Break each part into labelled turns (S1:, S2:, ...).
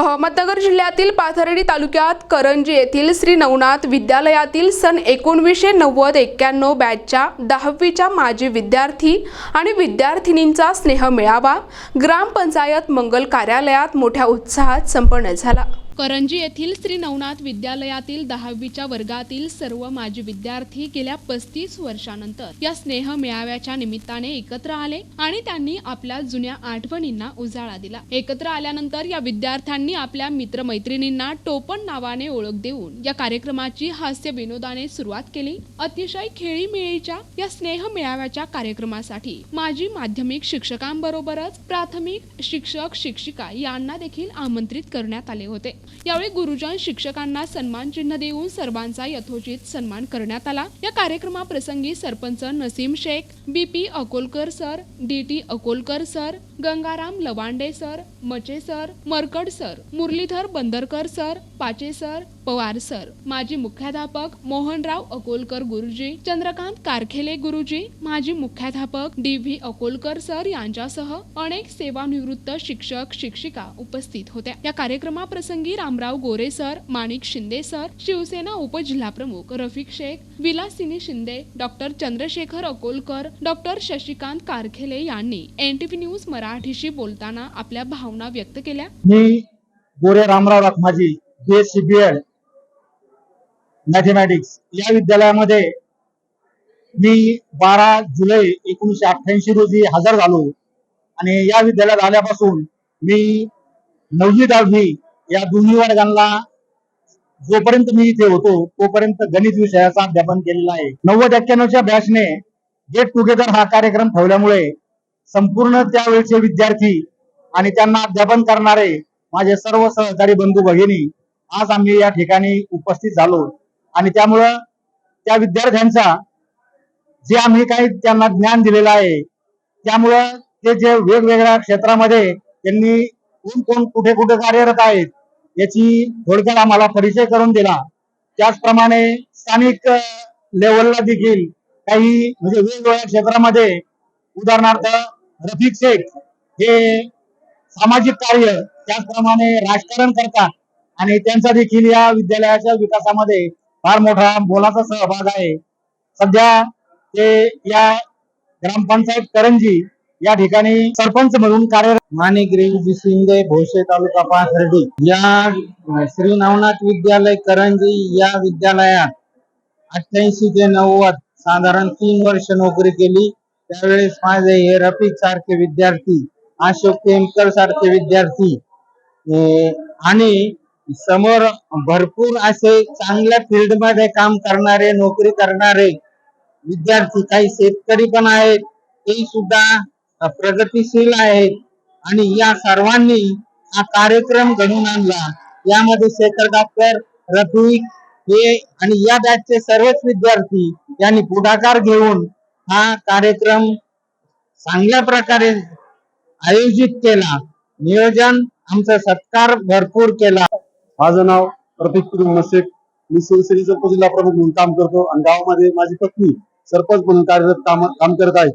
S1: अहमदनगर जिल्ह्यातील पाथर्डी तालुक्यात करंजी येथील श्री नवनाथ विद्यालयातील सन एकोणवीसशे नव्वद एक्क्याण्णव बॅचच्या दहावीच्या माजी विद्यार्थी आणि विद्यार्थिनींचा स्नेह मेळावा ग्रामपंचायत मंगल कार्यालयात मोठ्या उत्साहात संपन्न झाला. करंजी येथील श्री नवनाथ विद्यालयातील दहावीच्या वर्गातील सर्व माजी विद्यार्थी गेल्या पस्तीस वर्षानंतर या स्नेह मेळाव्याच्या निमित्ताने एकत्र आले आणि त्यांनी आपल्या जुन्या आठवणींना उजाळा दिला. एकत्र आल्यानंतर या विद्यार्थ्यांनी आपल्या मित्रमैत्रिणींना टोपण नावाने ओळख देऊन या कार्यक्रमाची हास्य विनोदाने सुरुवात केली. अतिशय खेळीमेळीच्या या स्नेह मेळाव्याच्या कार्यक्रमासाठी माजी माध्यमिक शिक्षकांबरोबरच प्राथमिक शिक्षक शिक्षिका यांना देखील आमंत्रित करण्यात आले होते. यावेळी गुरुजन शिक्षकांना सन्मान चिन्ह देऊन सर्वांचा यथोचित सन्मान करण्यात आला. या कार्यक्रमाप्रसंगी sarpanch Naseem Shaikh B P Akolkar sir D T Akolkar sir Gangaram Lawande sir Mache sir Markad sir Murlidhar Bandarkar sir Pache sir Pawar sir माजी मुख्याध्यापक मोहनराव अकोलकर गुरुजी चंद्रकांत कारखेले गुरुजी माजी मुख्याध्यापक डी व्ही अकोलकर सर यांच्यासह अनेक सेवानिवृत्त शिक्षक शिक्षिका उपस्थित होत्या. या कार्यक्रमाप्रसंगी रामराव गोरे सर माणिक शिंदे सर शिवसेना उपजिल्हाप्रमुख रफिक शेख विलासिनी शिंदे डॉक्टर चंद्रशेखर अकोलकर डॉक्टर शशिकांत कारखेले यांनी एनटीव्ही न्यूज मराठीशी बोलताना आपल्या भावना व्यक्त केल्या.
S2: मी Gore Ramrao Rakhmaji B S mathematics या विद्यालयामध्ये मी बारा जुलै एकोणीशे अठ्ठ्याऐंशी रोजी हजर झालो. आणि या विद्यालयात आल्यापासून मी नववी दहावी या दोन्ही वर्गांना जोपर्यंत मी इथे होतो तोपर्यंत गणित विषयाचा अध्यापन केलेला आहे. नव्वद एक्क्याण्णवच्या बॅचने गेट टुगेदर हा कार्यक्रम ठेवल्यामुळे संपूर्ण त्यावेळचे विद्यार्थी आणि त्यांना अध्यापन करणारे माझे सर्व सहकारी बंधू भगिनी आज आम्ही या ठिकाणी उपस्थित झालो. आणि त्यामुळं त्या विद्यार्थ्यांचा जे आम्ही काही त्यांना ज्ञान दिलेलं आहे त्यामुळं ते जे वेगवेगळ्या क्षेत्रामध्ये त्यांनी कोण कोण कुठे कुठे कार्यरत आहेत याची थोडक्यात आम्हाला परिचय करून दिला. त्याचप्रमाणे स्थानिक लेवलला देखील काही म्हणजे वेगवेगळ्या क्षेत्रामध्ये उदाहरणार्थ रफिक शेख हे सामाजिक कार्य त्याचप्रमाणे राजकारण करतात आणि त्यांचा देखील या विद्यालयाच्या विकासामध्ये फार मोठा मोलाचा सहभाग आहे. सध्या ते या ग्रामपंचायत करंजी या ठिकाणी सरपंच म्हणून कार्यरत
S3: माणिक रेवजी शिंदे भोसे तालुका पाथर्डी या श्री नवनाथ विद्यालय करंजी या विद्यालयात अठ्ठ्याऐंशी ते नव्वद साधारण तीन वर्ष नोकरी केली. त्यावेळेस माझे हे रफिक सारखे विद्यार्थी अशोक केमकर सारखे विद्यार्थी आणि समोर भरपूर असे चांगल्या फील्डमध्ये काम करणारे नोकरी करणारे विद्यार्थी काही शेतकरी पण आहेत. ते सुद्धा प्रगतीशील आहेत. आणि या सर्वांनी हा कार्यक्रम घडून आणला. यामध्ये शेखर डॉक्टर रफिक हे आणि या बॅचचे सर्वच विद्यार्थी यांनी पुढाकार घेऊन हा कार्यक्रम चांगल्या प्रकारे आयोजित केला. नियोजन आमचा सत्कार भरपूर केला.
S4: माझं नाव प्रतीक कुटुंब शेख मी शिवसेनेचा उपजिल्हा प्रमुख म्हणून काम करतो आणि गावामध्ये माझी पत्नी सरपंच म्हणून कार्यरत काम काम करत आहे.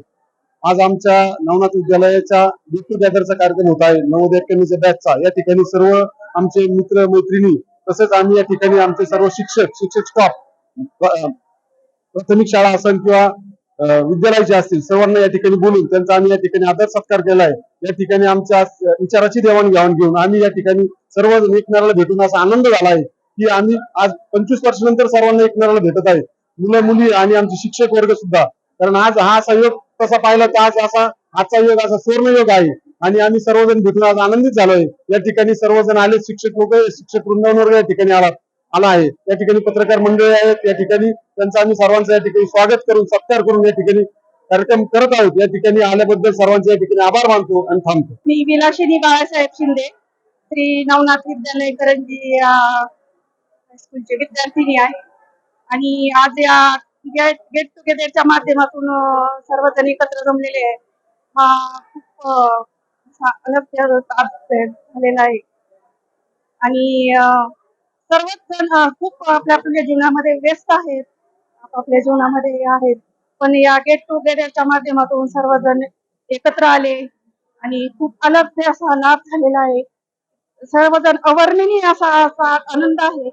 S4: आज आमच्या नवनाथ विद्यालयाच्या मृत्यू टुगेदरचा कार्यक्रम होत आहे. नवोदय एक्क्याण्णवच्या बॅचचा या ठिकाणी सर्व आमचे मित्र मैत्रिणी तसेच आम्ही या ठिकाणी आमचे सर्व शिक्षक शिक्षक स्टाफ प्राथमिक शाळा असेल किंवा विद्यालयाचे असतील सर्वांना या ठिकाणी बोलून त्यांचा आम्ही या ठिकाणी आदर सत्कार केला आहे. या ठिकाणी आमच्या विचाराची देवाणघेवाण घेऊन आम्ही या ठिकाणी सर्व एकमेकाला भेटून असा आनंद झाला आहे की आम्ही आज पंचवीस वर्षानंतर सर्वांना एकमेकाला भेटत आहे. मुलं मुली आणि आमचे शिक्षक वर्ग सुद्धा. कारण आज हा असा योग तसा पाहिला तर आज असा आजचा योग असा सुवर्ण योग आहे. आणि आम्ही सर्वजण भेटून आज आनंदित झालोय. या ठिकाणी सर्वजण आले शिक्षक लोक शिक्षक वृंदावन वर्ग या ठिकाणी आला. आला आहे. या ठिकाणी पत्रकार मंडळी आहेत. या ठिकाणी त्यांचं आम्ही सर्वांचं या ठिकाणी स्वागत करून सत्कार करून या ठिकाणी कार्यक्रम करत आहोत. या ठिकाणी आल्याबद्दल सर्वांचे या ठिकाणी आभार मानतो आणि थांबतो.
S5: मी विलाशिनी बाळासाहेब शिंदे श्री नवनाथ विद्यालय करंजी स्कूलचे विद्यार्थिनी आहे. आणि आज या गेट गेट टुगेदरच्या माध्यमातून सर्वजण एकत्र जमलेले आहे हा खूप अलग झालेला आहे. आणि सर्वच जण खूप आपल्या आपल्या जीवनामध्ये व्यस्त आहेत. आपापल्या जीवनामध्ये आहेत. पण या गेट टुगेदरच्या माध्यमातून सर्वजण एकत्र आले आणि खूप अलग ते असा लाभ झालेला आहे. सर्वजण अवर्णनीय असा असा आनंद आहे.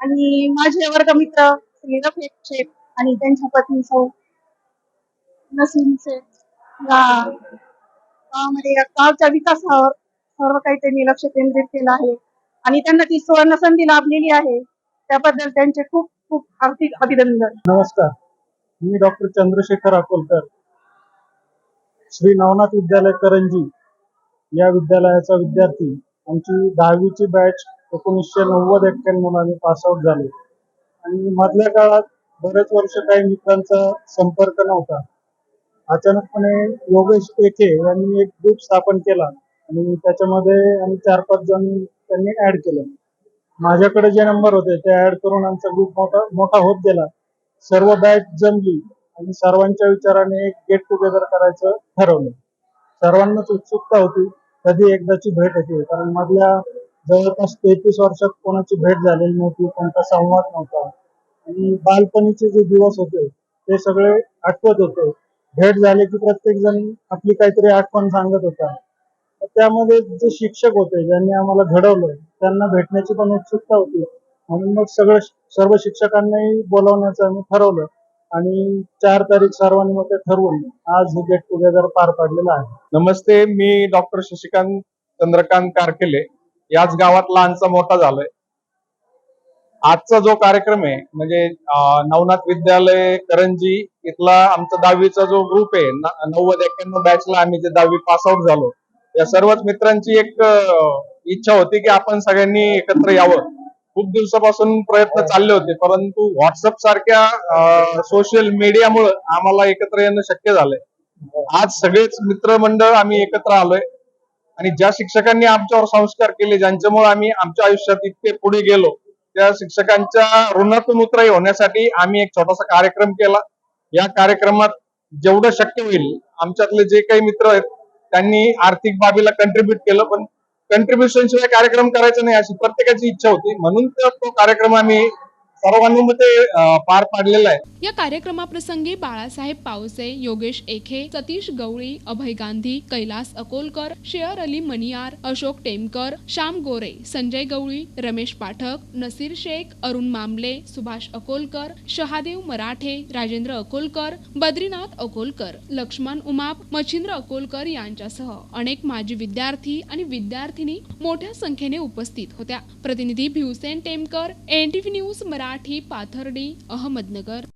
S5: आणि माझे वर्गमित्र श्री रफेक शेख आणि त्यांच्या पत्नी सौ नसीम शेख या गावामध्ये या गावच्या विकासावर सर्व काही त्यांनी लक्ष केंद्रित केलं आहे. आणि त्यांना ती सुवर्ण संधी लाभलेली आहे. त्याबद्दल त्यांचे खूप खूप हार्दिक अभिनंदन.
S6: नमस्कार. मी डॉक्टर चंद्रशेखर अकोलकर. श्री नवनाथ विद्यालय करंजी या विद्यालयाचा विद्यार्थी. आमची दहावीची बॅच एकोणीसशे नव्वद एक्क्याण्णव आम्ही पासआउट झालो. आणि मधल्या काळात बरेच वर्ष काही मित्रांचा संपर्क नव्हता. अचानकपणे योगेश टेके यांनी एक ग्रुप स्थापन केला. आणि त्याच्यामध्ये आम्ही चार पाच जण त्यांनी ऍड केलं. माझ्याकडे जे नंबर होते ते ऍड करून आमचा ग्रुप मोठा मोठा होत गेला. सर्व बॅच जमली आणि सर्वांच्या विचाराने एक गेट टुगेदर करायचं ठरवलं. सर्वांनाच उत्सुकता होती कधी एकदाची भेट होती. कारण मधल्या जवळपास तेहतीस वर्षात कोणाची भेट झालेली नव्हती कोणता संवाद नव्हता. आणि बालपणीचे जे दिवस होते ते सगळे आठवत होते. भेट झाले की प्रत्येक जण आपली काहीतरी आठवण सांगत होता. त्यामध्ये जे शिक्षक होते ज्यांनी आम्हाला घडवलं त्यांना भेटण्याची पण उत्सुकता होती. म्हणून मग सगळं सर्व शिक्षकांनाही बोलावण्याचं आम्ही ठरवलं आणि चार तारीख सर्वांनी मग ते ठरवून आज हे गेट टुगेदर पार पाडलेलं आहे.
S7: नमस्ते मी डॉक्टर शशिकांत चंद्रकांत कारकेले. याच गावात लहानचा मोठा झालोय. आजचा जो कार्यक्रम आहे म्हणजे नवनाथ विद्यालय करंजी इथला आमचा दहावीचा जो ग्रुप आहे नव्वद एक्क्याण्णव बॅचला आम्ही जे दहावी पास आउट झालो. या सर्वच मित्रांची एक इच्छा होती की आपण सगळ्यांनी एकत्र यावं. खूप दिवसापासून प्रयत्न चालले होते परंतु व्हॉट्सअप सारख्या सोशल मीडियामुळे आम्हाला एकत्र येणं शक्य झालंय. आज सगळेच मित्रमंडळ आम्ही एकत्र आलोय. आणि ज्या शिक्षकांनी आमच्यावर संस्कार केले ज्यांच्यामुळे आम्ही आमच्या आयुष्यात इतके पुढे गेलो त्या शिक्षकांच्या ऋणातून उतराई होण्यासाठी आम्ही एक छोटासा कार्यक्रम केला. या कार्यक्रमात जेवढं शक्य होईल आमच्यातले जे काही मित्र आहेत त्यांनी आर्थिक बाबीला कंट्रीब्युट केलं पण कंट्रीब्युशन शिवाय कार्यक्रम करायचा नाही अशी प्रत्येकाची इच्छा होती. म्हणून तर तो कार्यक्रम आम्ही सर्वांनुमते पार पाडलेला आहे.
S1: या कार्यक्रमाप्रसंगी बाळासाहेब पावसे योगेश एखे सतीश गवळी अभय गांधी कैलास अकोलकर शेअर अली मनियार अशोक टेमकर श्याम गोरे संजय गवळी रमेश पाठक नसीर शेख अरुण मामले सुभाष अकोलकर शहादेव मराठे राजेंद्र अकोलकर बद्रीनाथ अकोलकर लक्ष्मण उमाप मच्छिंद्र अकोलकर यांच्यासह अनेक माजी विद्यार्थी आणि विद्यार्थिनी मोठ्या संख्येने उपस्थित होत्या. प्रतिनिधी भिवसेन टेमकर एनटीव्ही न्यूज मराठी. पाथर्डी अहमदनगर.